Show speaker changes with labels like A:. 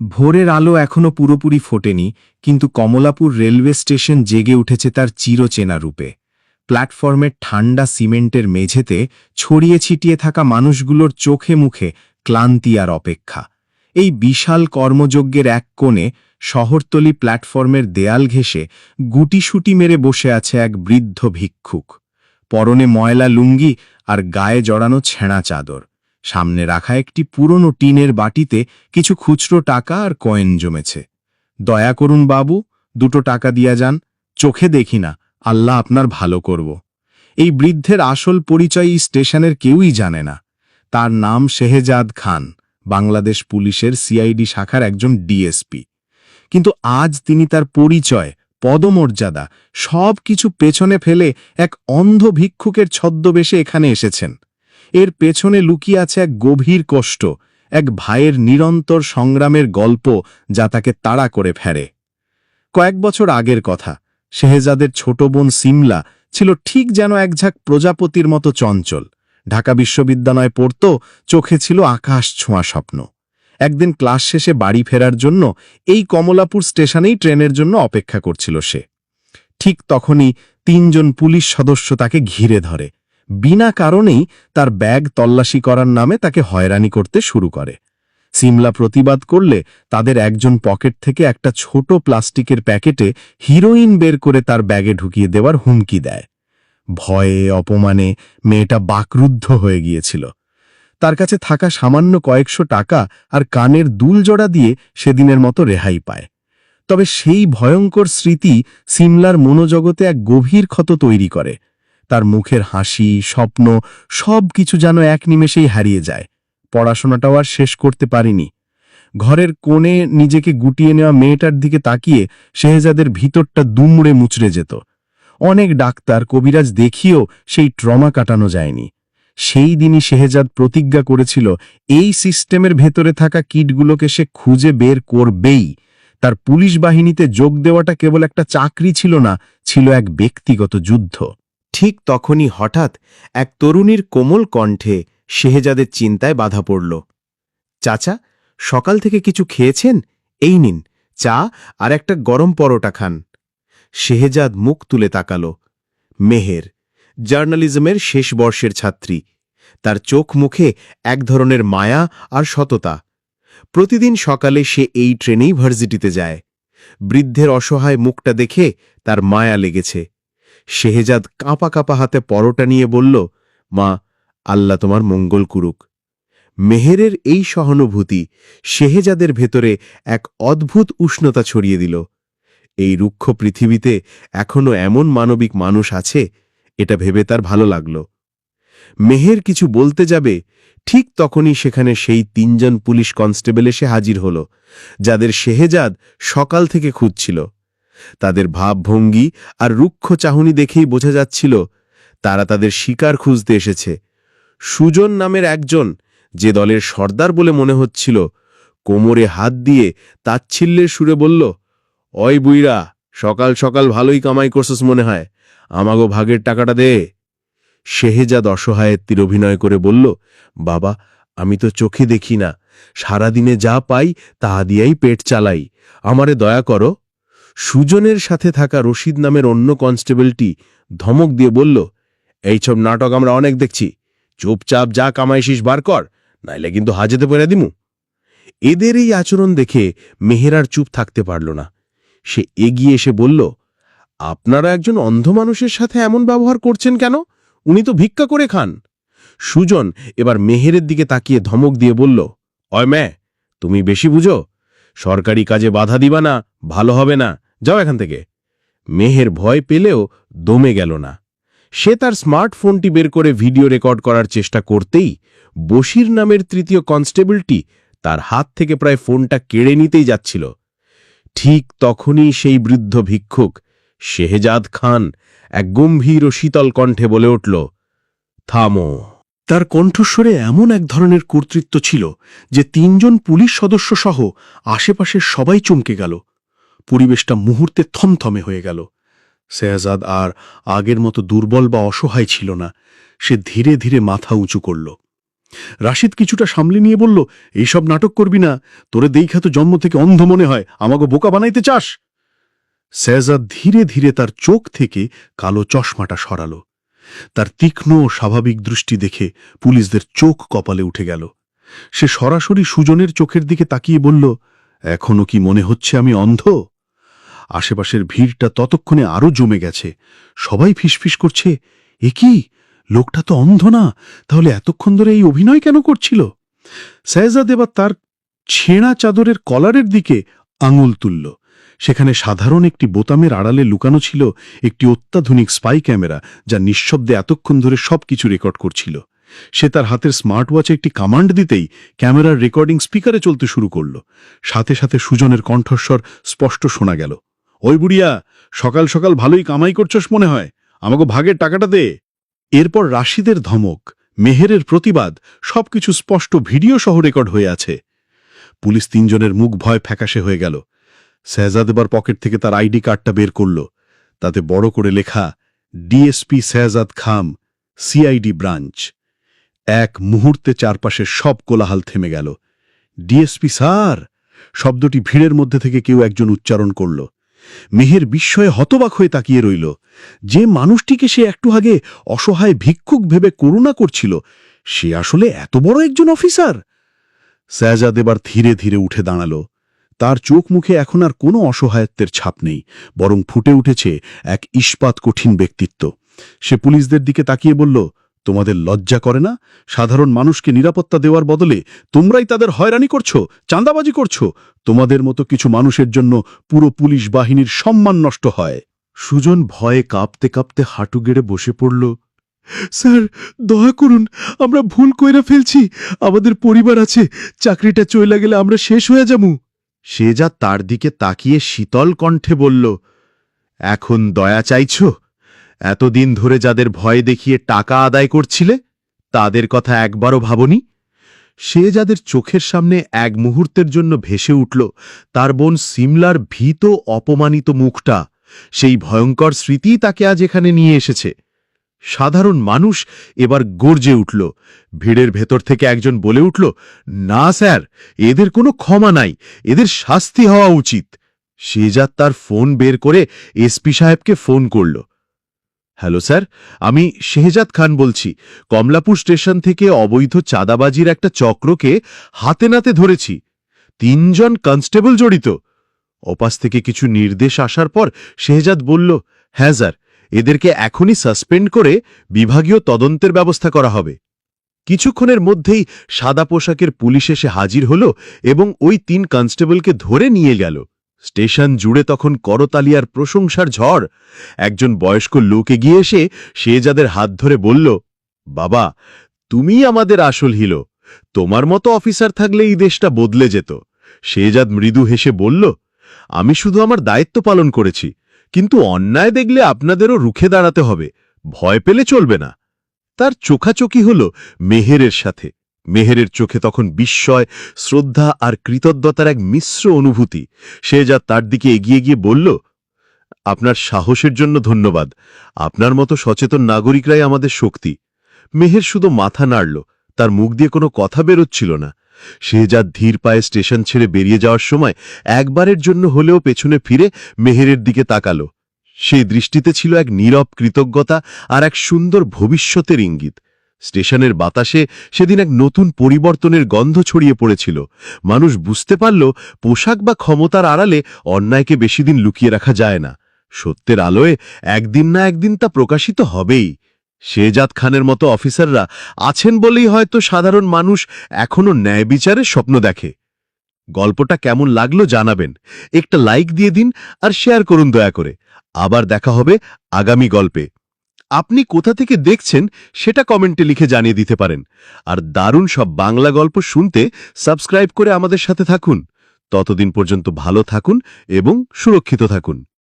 A: ভোরের আলো এখনও পুরোপুরি ফোটেনি, কিন্তু কমলাপুর রেলওয়ে স্টেশন জেগে উঠেছে তার চিরচেনা রূপে। প্ল্যাটফর্মের ঠান্ডা সিমেন্টের মেঝেতে ছড়িয়ে ছিটিয়ে থাকা মানুষগুলোর চোখে মুখে ক্লান্তি আর অপেক্ষা। এই বিশাল কর্মযজ্ঞের এক কোণে শহরতলি প্ল্যাটফর্মের দেয়াল ঘেঁষে গুটিসুটি মেরে বসে আছে এক বৃদ্ধ ভিক্ষুক। পরনে ময়লা লুঙ্গি আর গায়ে জড়ানো ছেঁড়া চাদর। সামনে রাখা একটি পুরনো টিনের বাটিতে কিছু খুচরো টাকা আর কয়েন জমেছে। দয়া করুন বাবু, দুটো টাকা দিয়া যান। চোখে দেখি না, আল্লাহ আপনার ভালো করব। এই বৃদ্ধের আসল পরিচয় এই স্টেশনের কেউই জানে না। তার নাম শেহজাদ খান, বাংলাদেশ পুলিশের সিআইডি শাখার একজন ডিএসপি। কিন্তু আজ তিনি তার পরিচয়, পদমর্যাদা সব কিছু পেছনে ফেলে এক অন্ধ ভিক্ষুকের ছদ্মবেশে এখানে এসেছেন। এর পেছনে লুকিয়ে আছে এক গভীর কষ্ট, এক ভাইয়ের নিরন্তর সংগ্রামের গল্প যা তাকে তাড়া করে ফেরে কয়েক বছর আগের কথা, শেহজাদের ছোট বোন সিমলা ছিল ঠিক যেন একঝাক প্রজাপতির মতো চঞ্চল। ঢাকা বিশ্ববিদ্যালয়ে পড়ত, চোখে ছিল আকাশ ছোঁয়া স্বপ্ন। একদিন ক্লাস শেষে বাড়ি ফেরার জন্য এই কমলাপুর স্টেশনেই ট্রেনের জন্য অপেক্ষা করছিল সে। ঠিক তখনই তিনজন পুলিশ সদস্য তাকে ঘিরে ধরে। বিনা কারণেই তার ব্যাগ তল্লাশি করার নামে তাকে হয়রানি করতে শুরু করে। সিমলা প্রতিবাদ করলে তাদের একজন পকেট থেকে একটা ছোট প্লাস্টিকের প্যাকেটে হিরোইন বের করে তার ব্যাগে ঢুকিয়ে দেওয়ার হুমকি দেয়। ভয়ে, অপমানে মেয়েটা বাকরুদ্ধ হয়ে গিয়েছিল। তার কাছে থাকা সামান্য কয়েকশো টাকা আর কানের দুল জোড়া দিয়ে সেদিনের মতো রেহাই পায়। তবে সেই ভয়ঙ্কর স্মৃতি সিমলার মনোজগতে এক গভীর ক্ষত তৈরি করে। তার মুখের হাসি, স্বপ্ন সব কিছু যেন এক নিমেষেই হারিয়ে যায়। পড়াশোনাটাও আর শেষ করতে পারিনি। ঘরের কোণে নিজেকে গুটিয়ে নেওয়া মেয়েটার দিকে তাকিয়ে শেহজাদের ভিতরটা দুমড়ে মুচড়ে যেত। অনেক ডাক্তার, কবিরাজ দেখিয়েও সেই ট্রমা কাটানো যায়নি। সেই দিনই শেহজাদ প্রতিজ্ঞা করেছিল, এই সিস্টেমের ভেতরে থাকা কিটগুলোকে সে খুঁজে বের করবেই। তার পুলিশ বাহিনীতে যোগ দেওয়াটা কেবল একটা চাকরি ছিল না, ছিল এক ব্যক্তিগত যুদ্ধ। ঠিক তখনই হঠাৎ এক তরুণীর কোমল কণ্ঠে শেহজাদের চিন্তায় বাধা পড়ল। চাচা, সকাল থেকে কিছু খেয়েছেন? এই নিন, চা আর একটা গরম পরোটা খান। শেহজাদ মুখ তুলে তাকাল। মেহের, জার্নালিজমের শেষ বর্ষের ছাত্রী। তার চোখ মুখে এক ধরনের মায়া আর সততা। প্রতিদিন সকালে সে এই ট্রেনেই ভার্সিটিতে যায়। বৃদ্ধের অসহায় মুখটা দেখে তার মায়া লেগেছে। শেহজাদ কাঁপা কাঁপা হাতে পরোটা নিয়ে বলল, মা, আল্লাহ তোমার মঙ্গল কুরুক। মেহেরের এই সহানুভূতি শেহেজাদের ভেতরে এক অদ্ভুত উষ্ণতা ছড়িয়ে দিল। এই রুক্ষ পৃথিবীতে এখনও এমন মানবিক মানুষ আছে, এটা ভেবে তার ভালো লাগল। মেহের কিছু বলতে যাবে, ঠিক তখনই সেখানে সেই তিনজন পুলিশ কনস্টেবল এসে হাজির হল, যাদের শেহেজাদ সকাল থেকে খুঁজছিল। তাদের ভাবভঙ্গি আর রুক্ষ চাহনি দেখেই বোঝা যাচ্ছিল, তারা তাদের শিকার খুঁজতে এসেছে। সুজন নামের একজন, যে দলের সর্দার বলে মনে হচ্ছিল, কোমরে হাত দিয়ে তাচ্ছিল্যের সুরে বলল, অয় বুইরা সকাল সকাল ভালোই কামাই করছস মনে হয়, আমাগো ভাগের টাকাটা দে। শেহেজাদ অসহায়ত্বীর অভিনয় করে বলল, বাবা, আমি তো চোখে দেখি না, সারাদিনে যা পাই তা দিয়াই পেট চালাই, আমারে দয়া করো। সুজনের সাথে থাকা রশিদ নামের অন্য কনস্টেবলটি ধমক দিয়ে বলল, এইসব নাটক আমরা অনেক দেখছি। চুপচাপ যা কামাইশিস বার কর, নাইলে কিন্তু হাজেতে পেরে দিমু। এদের এই আচরণ দেখে মেহেরার চুপ থাকতে পারল না। সে এগিয়ে এসে বলল, আপনারা একজন অন্ধ মানুষের সাথে এমন ব্যবহার করছেন কেন? উনি তো ভিক্ষা করে খান। সুজন এবার মেহেরের দিকে তাকিয়ে ধমক দিয়ে বলল, অয় ম্যা, তুমি বেশি বুঝো? সরকারি কাজে বাধা দিবা না, ভালো হবে না। যাও এখান থেকে। মেহের ভয় পেলেও দমে গেল না। সে তার স্মার্টফোনটি বের করে ভিডিও রেকর্ড করার চেষ্টা করতেই বশির নামের তৃতীয় কনস্টেবলটি তার হাত থেকে প্রায় ফোনটা কেড়ে নিতেই যাচ্ছিল। ঠিক তখনই সেই বৃদ্ধ ভিক্ষুক, শেহজাদ খান, এক গম্ভীর ও শীতল কণ্ঠে বলে উঠল, থামো। তার কণ্ঠস্বরে এমন এক ধরনের কর্তৃত্ব ছিল যে তিনজন পুলিশ সদস্য সহ আশেপাশের সবাই চমকে গেল। পরিবেশটা মুহূর্তে থমথমে হয়ে গেল। শেহজাদ আর আগের মতো দুর্বল বা অসহায় ছিল না। সে ধীরে ধীরে মাথা উঁচু করল।
B: রাশিদ কিছুটা সামলে নিয়ে বলল, এইসব নাটক করবি না। তোরে দেখা তো জন্ম থেকে অন্ধ মনে হয়। আমাকে বোকা বানাইতে চাস? শেহজাদ ধীরে ধীরে তার চোখ থেকে কালো চশমাটা সরালো। তার তীক্ষ্ণ ও স্বাভাবিক দৃষ্টি দেখে পুলিশদের চোখ কপালে উঠে গেল। সে সরাসরি সুজনের চোখের দিকে তাকিয়ে বলল, এখনও কি মনে হচ্ছে আমি অন্ধ? আশেপাশের ভিড়টা ততক্ষণে আরও জমে গেছে। সবাই ফিসফিস করছে, এ কি? লোকটা তো অন্ধ না? তাহলে এতক্ষণ ধরে এই অভিনয় কেন করছিল? সাহেজাদ এবার তার ছেঁড়া চাদরের কলারের দিকে আঙুল তুলল। সেখানে সাধারণ একটি বোতামের আড়ালে লুকানো ছিল একটি অত্যাধুনিক স্পাই ক্যামেরা, যা নিঃশব্দে এতক্ষণ ধরে সবকিছু রেকর্ড করছিল। সে তার হাতের স্মার্ট ওয়াচে একটি কমান্ড দিতেই ক্যামেরার রেকর্ডিং স্পিকারে চলতে শুরু করল। সাথে সাথে সুজনের কণ্ঠস্বর স্পষ্ট শোনা গেল। ওই বুড়িয়া, সকাল সকাল ভালোই কামাই করছস মনে হয়। আমাকে ভাগের টাকাটা দে। এরপর রাশিদের ধমক, মেহেরের প্রতিবাদ, সবকিছু স্পষ্ট ভিডিও সহ রেকর্ড হয়ে আছে। পুলিশ তিনজনের মুখ ভয় ফ্যাকাশে হয়ে গেল। এবার পকেট থেকে তার আইডি কার্ডটা বের করল। তাতে বড় করে লেখা, ডিএসপি শেহজাদ খাম, সিআইডি ব্রাঞ্চ। এক মুহূর্তে চারপাশের সব কোলাহাল থেমে গেল। DSP sir? শব্দটি ভিড়ের মধ্যে থেকে কেউ একজন উচ্চারণ করল। মেহের বিস্ময়ে হতবাক হয়ে তাকিয়ে রইল। যে মানুষটিকে সে একটু আগে অসহায় ভিক্ষুক ভেবে করুণা করছিল, সে আসলে এত বড় একজন অফিসার? স্যাজাদ এবার ধীরে ধীরে উঠে দাঁড়াল। তার চোখ মুখে এখন আর কোনো অসহায়ত্বের ছাপ নেই, বরং ফুটে উঠেছে এক ইস্পাত কঠিন ব্যক্তিত্ব। সে পুলিশদের দিকে তাকিয়ে বলল তোমাদের লজ্জা করে না? সাধারণ মানুষকে নিরাপত্তা দেওয়ার বদলে তোমরাই তাদের হয়রানি করছ, চাঁদাবাজি করছ। তোমাদের মতো কিছু মানুষের জন্য পুরো পুলিশ বাহিনীর সম্মান নষ্ট হয়। সুজন ভয়ে কাঁপতে কাঁপতে হাঁটু গেড়ে বসে পড়ল। স্যার, দয়া করুন, আমরা ভুল কইরা ফেলছি। আমাদের পরিবার আছে, চাকরিটা চইলা গেলে আমরা শেষ হয়ে যামু সে যা তার দিকে তাকিয়ে শীতল কণ্ঠে বলল, এখন দয়া চাইছ? এতদিন ধরে যাদের ভয় দেখিয়ে টাকা আদায় করছিলে, তাদের কথা একবারও ভাবনি? সে যাদের চোখের সামনে এক মুহূর্তের জন্য ভেসে উঠল, তার বোন সিমলার ভীত অপমানিত মুখটা, সেই ভয়ঙ্কর স্মৃতি তাকে আজ এখানে নিয়ে এসেছে। সাধারণ মানুষ এবার গর্জে উঠল। ভিড়ের ভেতর থেকে একজন বলে উঠল, না, স্যার, এদের কোনো ক্ষমা নাই, এদের শাস্তি হওয়া উচিত। শেজাদ তার ফোন বের করে এসপি সাহেবকে ফোন করল। হ্যালো স্যার, আমি শেহজাদ খান বলছি। কমলাপুর স্টেশন থেকে অবৈধ চাঁদাবাজির একটা চক্রকে হাতে নাতে ধরেছি। তিনজন কনস্টেবল জড়িত। ওপাস থেকে কিছু নির্দেশ আসার পর শেহজাদ বলল হ্যাঁ স্যার, এদেরকে এখনই সাসপেন্ড করে বিভাগীয় তদন্তের ব্যবস্থা করা হবে। কিছুক্ষণের মধ্যেই সাদা পোশাকের পুলিশ এসে হাজির হল এবং ওই তিন কনস্টেবলকে ধরে নিয়ে গেল। স্টেশন জুড়ে তখন করতালিয়ার প্রশংসার ঝড়। একজন বয়স্ক লোকে গিয়ে এসে সে যাদের হাত ধরে বলল, বাবা তুমি আমাদের আসল হিলো। তোমার মতো অফিসার থাকলে এই দেশটা বদলে যেত শেজাদ মৃদু হেসে বলল, আমি শুধু আমার দায়িত্ব পালন করেছি, কিন্তু অন্যায় দেখলে আপনাদেরও রুখে দাঁড়াতে হবে। ভয় পেলে চলবে না তার চোখাচোখি হল মেহেরের সাথে। মেহেরের চোখে তখন বিস্ময়, শ্রদ্ধা আর কৃতজ্ঞতার এক মিশ্র অনুভূতি। সে যা তার দিকে এগিয়ে গিয়ে বলল, আপনার সাহসের জন্য ধন্যবাদ। আপনার মতো সচেতন নাগরিকরাই আমাদের শক্তি। মেহের শুধু মাথা নাড়ল, তার মুখ দিয়ে কোনো কথা বেরোচ্ছিল না। সে যা ধীর পায়ে স্টেশন ছেড়ে বেরিয়ে যাওয়ার সময় একবারের জন্য হলেও পেছনে ফিরে মেহেরের দিকে তাকাল। সেই দৃষ্টিতে ছিল এক নীরব কৃতজ্ঞতা আর এক সুন্দর ভবিষ্যতের ইঙ্গিত। স্টেশনের বাতাসে সেদিন এক নতুন পরিবর্তনের গন্ধ ছড়িয়ে পড়েছিল। মানুষ বুঝতে পারল, পোশাক বা ক্ষমতার আড়ালে অন্যায়কে বেশিদিন লুকিয়ে রাখা যায় না। সত্যের আলোয় একদিন না একদিন তা প্রকাশিত হবেই। শেজাদ খানের মতো অফিসাররা আছেন বলেই হয়তো সাধারণ মানুষ এখনও ন্যায় বিচারের স্বপ্ন দেখে। গল্পটা কেমন লাগল জানাবেন। একটা লাইক দিয়ে দিন আর শেয়ার করুন দয়া করে। আবার দেখা হবে আগামী গল্পে। আপনি কোথা থেকে দেখছেন সেটা কমেন্টে লিখে জানিয়ে দিতে পারেন। আর দারুণ সব বাংলা গল্প শুনতে সাবস্ক্রাইব করে আমাদের সাথে থাকুন। ততদিন পর্যন্ত ভালো থাকুন এবং সুরক্ষিত থাকুন।